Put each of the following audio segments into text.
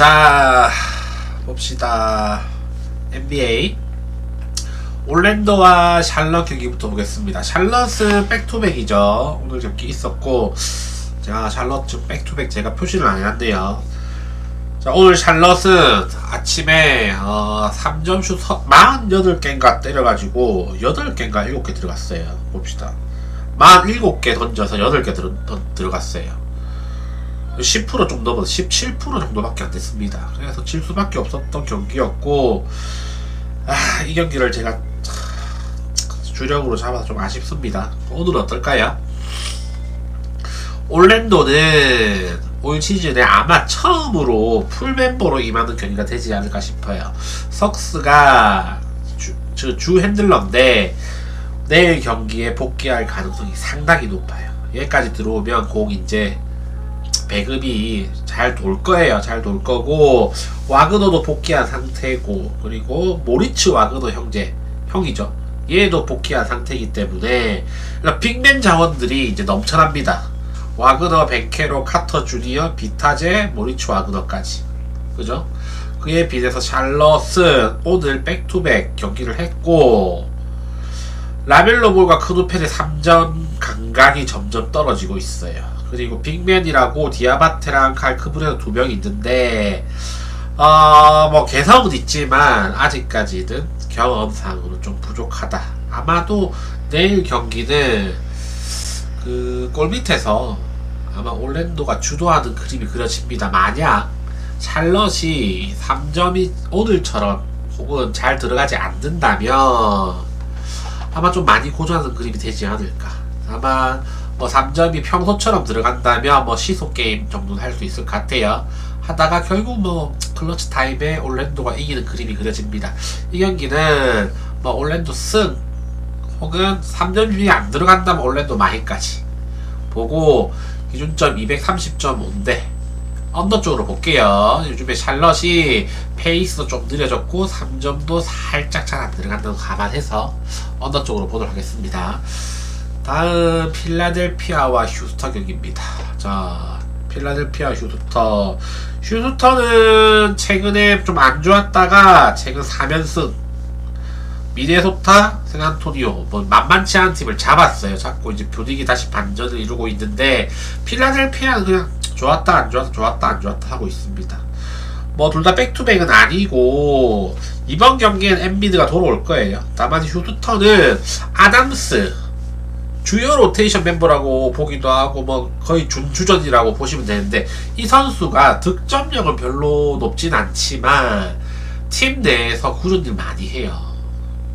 자 봅시다 NBA 올랜도와 샬럿 경기부터 보겠습니다. 샬럿은 백투백이죠. 오늘 경기 있었고 제가 샬럿 좀 백투백 제가 표시를 안 해놨네요. 자 오늘 샬럿은 아침에 어, 3점 슛 48개인가 때려가지고 8개인가 7개 들어갔어요. 봅시다. 47개 던져서 8개 들, 던, 들어갔어요. 10%좀 넘어서 17% 정도밖에 안 됐습니다. 그래서 질 수밖에 없었던 경기였고 아, 이 경기를 제가 주력으로 잡아서 좀 아쉽습니다. 오늘은 어떨까요? 올랜도는 올 시즌에 아마 처음으로 풀 멤버로 임하는 경기가 되지 않을까 싶어요. 석스가 주, 주, 주 핸들러인데 내일 경기에 복귀할 가능성이 상당히 높아요. 여기까지 들어오면 공 이제 배급이 잘 돌 거예요. 잘 돌 거고 와그너도 복귀한 상태고 그리고 모리츠 와그너 형제 형이죠. 얘도 복귀한 상태이기 때문에 그러니까 빅맨 자원들이 이제 넘쳐납니다. 와그너, 벤케로, 카터 주니어, 비타제, 모리츠 와그너까지 그죠? 그에 비해서 샬럿은 오늘 백투백 경기를 했고 라멜로 볼과 크루펜의 3점 감각이 점점 떨어지고 있어요. 그리고 빅맨이라고 디아바테랑 칼크브레도 두 명 있는데 어뭐 개성은 있지만 아직까지는 경험상으로 좀 부족하다. 아마도 내일 경기는 그 골 밑에서 아마 올랜도가 주도하는 그림이 그려집니다. 만약 샬럿이 3점이 오늘처럼 혹은 잘 들어가지 않는다면 아마 좀 많이 고전하는 그림이 되지 않을까. 아마 뭐 3점이 평소처럼 들어간다면 뭐 시속 게임 정도는 할 수 있을 것 같아요. 하다가 결국 뭐 클러치 타임에 올랜도가 이기는 그림이 그려집니다. 이 경기는 뭐 올랜도 승 혹은 3점이 안 들어간다면 올랜도 마이까지 보고 기준점 230.5인데 언더 쪽으로 볼게요. 요즘에 샬럿이 페이스도 좀 느려졌고 3점도 살짝 잘 안 들어간다는 거 감안해서 언더 쪽으로 보도록 하겠습니다. 다음 필라델피아와 휴스터 경기입니다. 자, 필라델피아 휴스터. 휴스터는 최근에 좀 안 좋았다가 최근 3연승 미네소타, 샌안토니오 뭐 만만치 않은 팀을 잡았어요. 잡고 이제 분위기 다시 반전을 이루고 있는데 필라델피아는 그냥 좋았다 안 좋았다 좋았다 안 좋았다 하고 있습니다. 뭐 둘 다 백투백은 아니고 이번 경기엔 엠비드가 돌아올 거예요. 다만 휴스턴은 아담스 주요 로테이션 멤버라고 보기도 하고 뭐 거의 준주전이라고 보시면 되는데 이 선수가 득점력은 별로 높진 않지만 팀 내에서 꾸준히 많이 해요.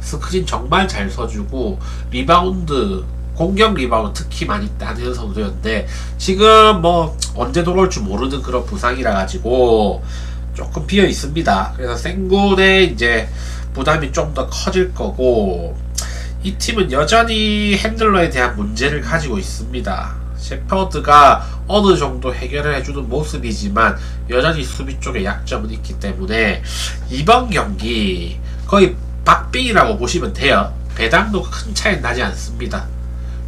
스크린 정말 잘 써주고 리바운드 공격 리바운드 특히 많이 따는 선수였는데 지금 뭐 언제 돌아올지 모르는 그런 부상이라 가지고 조금 비어 있습니다. 그래서 생군의 이제 부담이 좀 더 커질 거고 이 팀은 여전히 핸들러에 대한 문제를 가지고 있습니다. 셰퍼드가 어느 정도 해결을 해주는 모습이지만 여전히 수비 쪽에 약점은 있기 때문에 이번 경기 거의 박빙이라고 보시면 돼요. 배당도 큰 차이 나지 않습니다.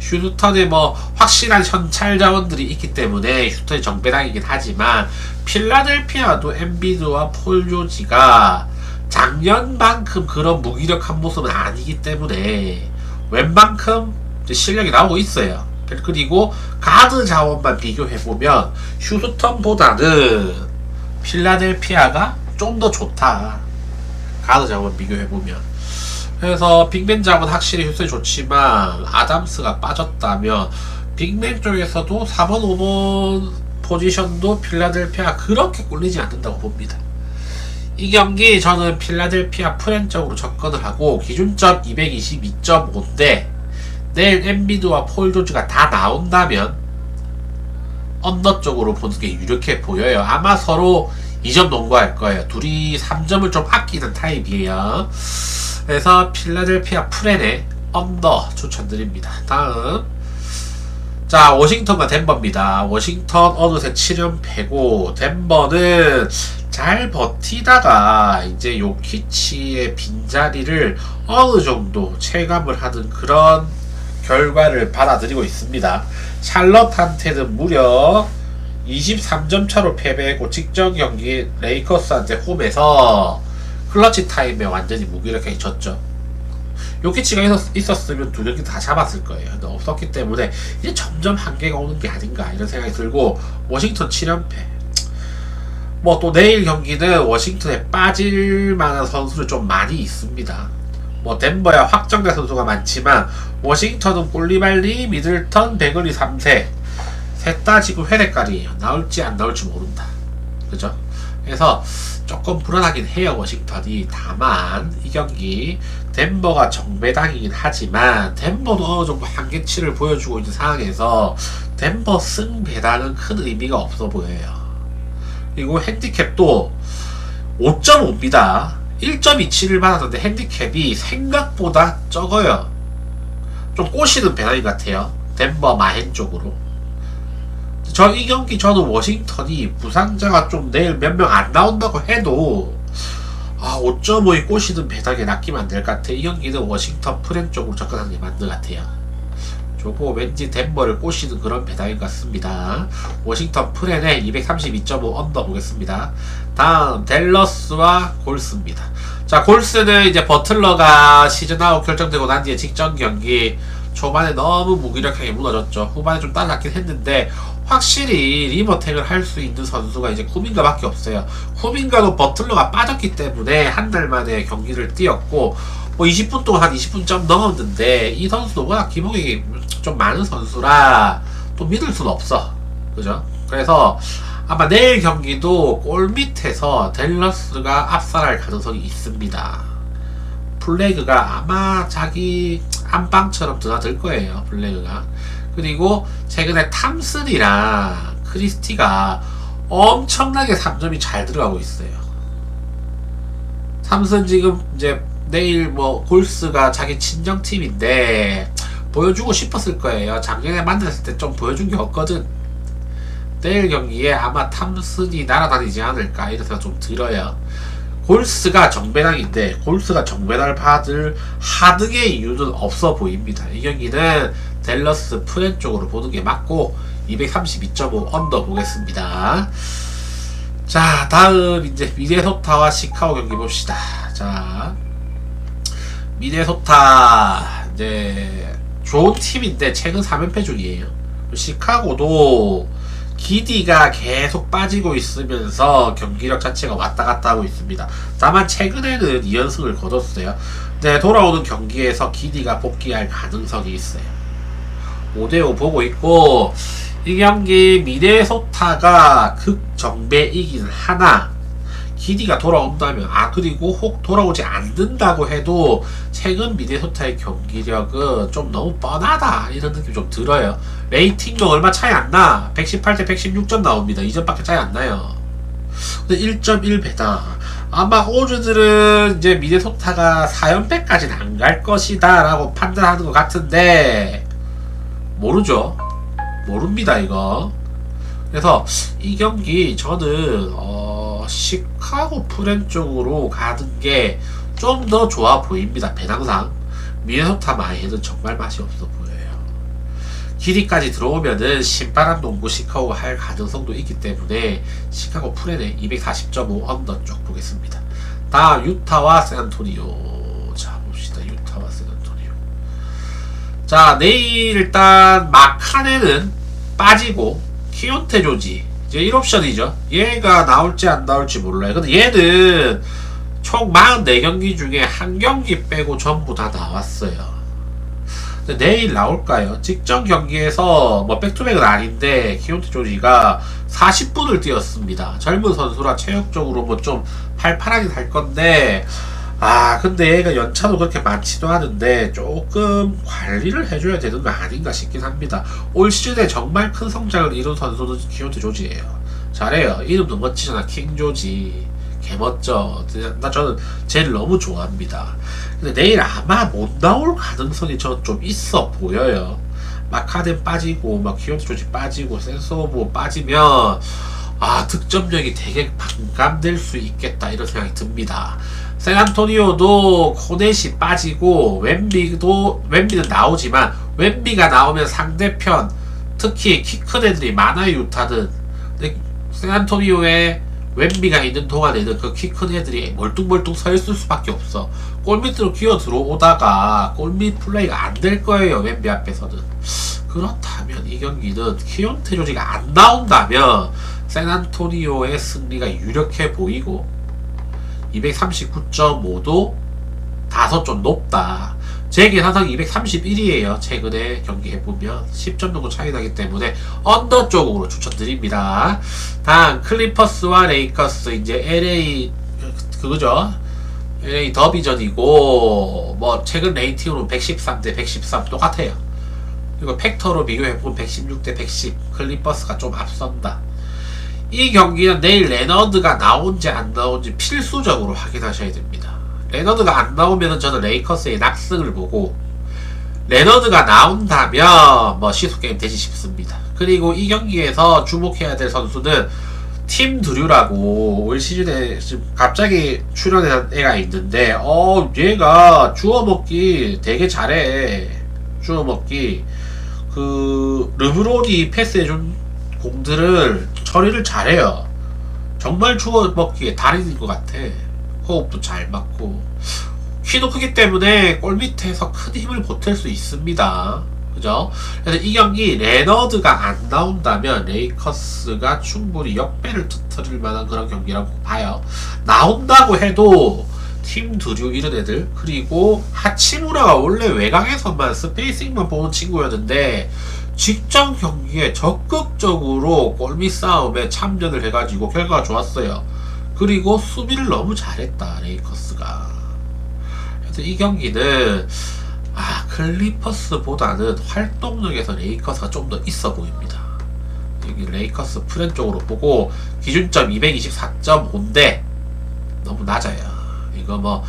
휴스턴에 뭐 확실한 현찰 자원들이 있기 때문에 휴스턴이 정배당이긴 하지만 필라델피아도 엠비드와 폴 조지가 작년만큼 그런 무기력한 모습은 아니기 때문에 웬만큼 실력이 나오고 있어요. 그리고 가드 자원만 비교해보면 휴스턴보다는 필라델피아가 좀 더 좋다. 가드 자원 비교해보면. 그래서 빅맨 자원 확실히 휴스턴이 좋지만 아담스가 빠졌다면 빅맨 쪽에서도 4번, 5번 포지션도 필라델피아 그렇게 꿀리지 않는다고 봅니다. 이 경기 저는 필라델피아 프렌 쪽으로 접근을 하고 기준점 222.5인데 내일 엠비드와 폴 조지가 다 나온다면 언더 쪽으로 보는 게 유력해 보여요. 아마 서로 2점 농구할 거예요. 둘이 3점을 좀 아끼는 타입이에요. 그래서 필라델피아 프렌의 언더 추천드립니다. 다음 자 워싱턴과 덴버입니다. 워싱턴 어느새 7연패고 덴버는 잘 버티다가 이제 요키치의 빈자리를 어느 정도 체감을 하는 그런 결과를 받아들이고 있습니다. 샬럿한테는 무려 23점 차로 패배했고 직전 경기 레이커스한테 홈에서 클러치 타임에 완전히 무기력하게 졌죠. 요키치가 있었, 있었으면 두 경기 다 잡았을 거예요. 근데 없었기 때문에 이제 점점 한계가 오는 게 아닌가 이런 생각이 들고 워싱턴 7연패. 뭐 또 내일 경기는 워싱턴에 빠질 만한 선수를 좀 많이 있습니다. 뭐 덴버야 확정된 선수가 많지만 워싱턴은 꼴리발리, 미들턴, 베글리 3세 셋 다 지금 회대깔이에요. 나올지 안 나올지 모른다. 그죠? 그래서 조금 불안하긴 해요 워싱턴이 다만 이 경기 덴버가 정배당이긴 하지만 덴버도 어느 정도 한계치를 보여주고 있는 상황에서 덴버 승 배당은 큰 의미가 없어 보여요. 그리고 핸디캡도 5.5입니다. 1.27을 받았는데 핸디캡이 생각보다 적어요. 좀 꼬시는 배당인 것 같아요. 덴버 마헨 쪽으로. 저 이 경기 저는 워싱턴이 부상자가 좀 내일 몇 명 안 나온다고 해도 아 5.5의 꼬시는 배당에 낚이면 안 될 것 같아. 이 경기는 워싱턴 프렌 쪽으로 접근하는 게 맞는 것 같아요. 저거 왠지 덴버를 꼬시는 그런 배당인 것 같습니다. 워싱턴 프렌에 232.5 언더 보겠습니다. 다음 델러스와 골스입니다. 자 골스는 이제 버틀러가 시즌 아웃 결정되고 난 뒤에 직전 경기 초반에 너무 무기력하게 무너졌죠. 후반에 좀 따랐긴 했는데 확실히 리버텍을 할 수 있는 선수가 이제 쿠민가밖에 없어요. 쿠민가도 버틀러가 빠졌기 때문에 한 달 만에 경기를 뛰었고 뭐 20분 동안 한 20분 점 넘었는데 이 선수도 워낙 기복이 좀 많은 선수라 또 믿을 수는 없어. 그죠? 그래서 아마 내일 경기도 골 밑에서 델러스가 압살할 가능성이 있습니다. 플레이그가 아마 자기 안방처럼 드나들 거예요. 플레이그가. 그리고 최근에 탐슨이랑 크리스티가 엄청나게 3점이 잘 들어가고 있어요. 탐슨 지금 이제 내일 뭐 골스가 자기 친정 팀인데 보여주고 싶었을 거예요. 작년에 만났을 때 좀 보여준 게 없거든. 내일 경기에 아마 탐슨이 날아다니지 않을까 이런 생각 좀 들어요. 골스가 정배당인데 골스가 정배당을 받을 하등의 이유는 없어 보입니다. 이 경기는 델러스 프렌 쪽으로 보는 게 맞고 232.5 언더 보겠습니다. 자 다음 이제 미네소타와 시카고 경기 봅시다. 자 미네소타 이제 좋은 팀인데 최근 3연패 중이에요. 시카고도 기디가 계속 빠지고 있으면서 경기력 자체가 왔다 갔다 하고 있습니다. 다만 최근에는 2연승을 거뒀어요. 네, 돌아오는 경기에서 기디가 복귀할 가능성이 있어요. 5대5 보고 있고, 이 경기 미네소타가 극정배이긴 하나, 기디가 돌아온다면, 아, 그리고 혹 돌아오지 않는다고 해도, 최근 미네소타의 경기력은 좀 너무 뻔하다. 이런 느낌 좀 들어요. 레이팅도 얼마 차이 안 나. 118대 116점 나옵니다. 2점밖에 차이 안 나요. 근데 1.1배다. 아마 오즈들은 이제 미네소타가 4연패까지는 안 갈 것이다 라고 판단하는 것 같은데 모르죠. 모릅니다 이거. 그래서 이 경기 저는 어, 시카고 프렌 쪽으로 가는 게 좀 더 좋아 보입니다. 배당상 미네소타 마이는 정말 맛이 없어 보여요. 길이까지 들어오면은 신바람 농구 시카고가 할 가능성도 있기 때문에 시카고 프렌의 240.5 언더 쪽 보겠습니다. 다음 유타와 샌안토니오 자 봅시다 유타와 샌안토니오 자 내일 일단 마카네는 빠지고 키온테 조지 이제 1옵션이죠 얘가 나올지 안 나올지 몰라요 근데 얘는 총 44경기 중에 한 경기 빼고 전부 다 나왔어요 근데 내일 나올까요? 직전 경기에서 뭐 백투백은 아닌데 키온테 조지가 40분을 뛰었습니다. 젊은 선수라 체력적으로 뭐 좀 팔팔하게 살 건데 아 근데 얘가 연차도 그렇게 많지도 않은데 조금 관리를 해줘야 되는 거 아닌가 싶긴 합니다. 올 시즌에 정말 큰 성장을 이룬 선수는 키온테 조지예요. 잘해요. 이름도 멋지잖아. 킹 조지. 개멋져. 나 저는 쟤를 너무 좋아합니다. 근데 내일 아마 못 나올 가능성이 저 좀 있어 보여요. 마카덴 빠지고, 막 키온트 조지 빠지고, 센서브 빠지면, 아, 득점력이 되게 반감될 수 있겠다, 이런 생각이 듭니다. 샌안토니오도 코넷이 빠지고, 웬비도, 웬비는 나오지만, 웬비가 나오면 상대편, 특히 키 큰 애들이 많아요, 유타는. 근데 샌안토니오에 웬비가 있는 동안에는 그 키 큰 애들이 멀뚱멀뚱 서 있을 수밖에 없어. 골 밑으로 기어 들어오다가 골밑 플레이가 안 될 거예요. 웬비 앞에서는. 그렇다면 이 경기는 키온테 조지가 안 나온다면 샌안토니오의 승리가 유력해 보이고 239.5도 다소 좀 높다. 제 계산상 231이에요. 최근에 경기 해보면 10점 정도 차이 나기 때문에 언더 쪽으로 추천드립니다. 다음 클리퍼스와 레이커스 이제 LA 그거죠. LA 더비전이고 뭐 최근 레이팅으로 113 대 113 똑같아요. 그리고 팩터로 비교해보면 116 대 110 클리퍼스가 좀 앞선다. 이 경기는 내일 레너드가 나온지 안 나온지 필수적으로 확인하셔야 됩니다. 레너드가 안 나오면 저는 레이커스의 낙승을 보고 레너드가 나온다면 뭐 시속 게임 되지 싶습니다. 그리고 이 경기에서 주목해야 될 선수는 팀 드류라고 올 시즌에 지금 갑자기 출연한 애가 있는데 어 얘가 주워먹기 되게 잘해 주워먹기 그 르브론이 패스해준 공들을 처리를 잘해요 정말 주워 먹기에 달인인 것 같아 호흡도 잘 맞고 키도 크기 때문에 골 밑에서 큰 힘을 보탤 수 있습니다. 그죠? 그래서 이 경기 레너드가 안 나온다면 레이커스가 충분히 역배를 터뜨릴 만한 그런 경기라고 봐요. 나온다고 해도 팀 드류 이런 애들 그리고 하치무라가 원래 외곽에서만 스페이싱만 보는 친구였는데 직전 경기에 적극적으로 골밑 싸움에 참전을 해가지고 결과가 좋았어요. 그리고 수비를 너무 잘했다 레이커스가. 그래서 이 경기는 아 클리퍼스보다는 활동력에서 레이커스가 좀 더 있어 보입니다. 여기 레이커스 프렌 쪽으로 보고 기준점 224.5인데 너무 낮아요 이거 뭐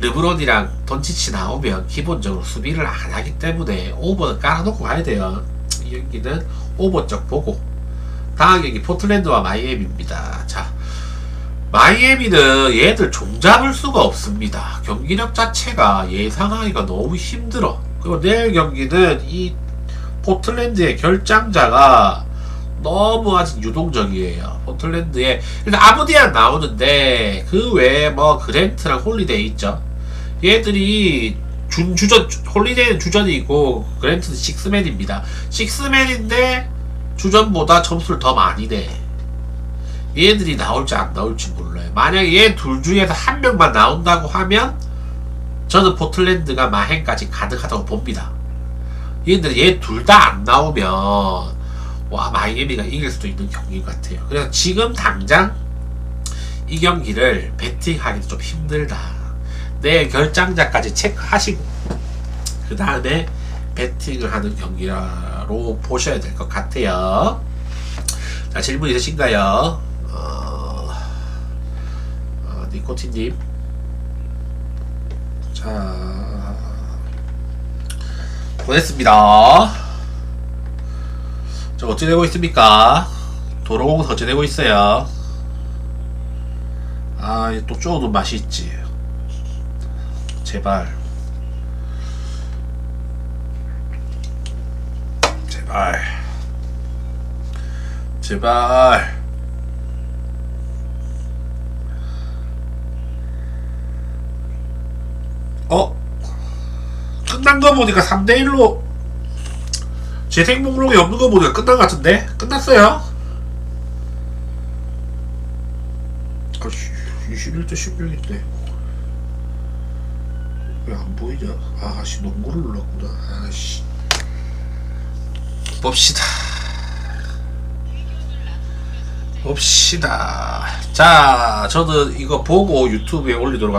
르브론이랑 돈치치 나오면 기본적으로 수비를 안 하기 때문에 오버는 깔아놓고 가야 돼요 이 경기는 오버 쪽 보고 다음 경기 포틀랜드와 마이애미입니다 자 마이애미는 얘들 종잡을 수가 없습니다. 경기력 자체가 예상하기가 너무 힘들어. 그리고 내일 경기는 이 포틀랜드의 결장자가 너무 아직 유동적이에요. 포틀랜드에 일단 아부디안 나오는데 그 외에 뭐 그랜트랑 홀리데이 있죠. 얘들이 준 주전 홀리데이는 주전이고 그랜트는 식스맨입니다. 식스맨인데 주전보다 점수를 더 많이 내. 얘들이 나올지 안 나올지 몰라요. 만약에 얘 둘 중에서 한 명만 나온다고 하면 저는 포틀랜드가 마행까지 가득하다고 봅니다. 얘들 얘 둘 다 안 나오면 와 마이애미가 이길 수도 있는 경기 같아요. 그래서 지금 당장 이 경기를 베팅하기도 좀 힘들다. 내일 결장자까지 체크하시고 그 다음에 베팅을 하는 경기로 보셔야 될 것 같아요. 자 질문 있으신가요? 어, 어, 니코틴님. 자, 보냈습니다. 자, 어찌 되고 있습니까? 도로공사 어찌 되고 있어요? 아, 또 쪼는 맛이 있지. 제발. 제발. 제발. 어? 끝난 거 보니까 3대1로 재생 목록에 없는 거 보니까 끝난 것 같은데? 끝났어요? 아씨, 21대 16인데. 왜 안 보이냐? 아씨, 농구를 눌렀구나. 아씨. 봅시다. 봅시다. 자, 저는 이거 보고 유튜브에 올리도록 할게요.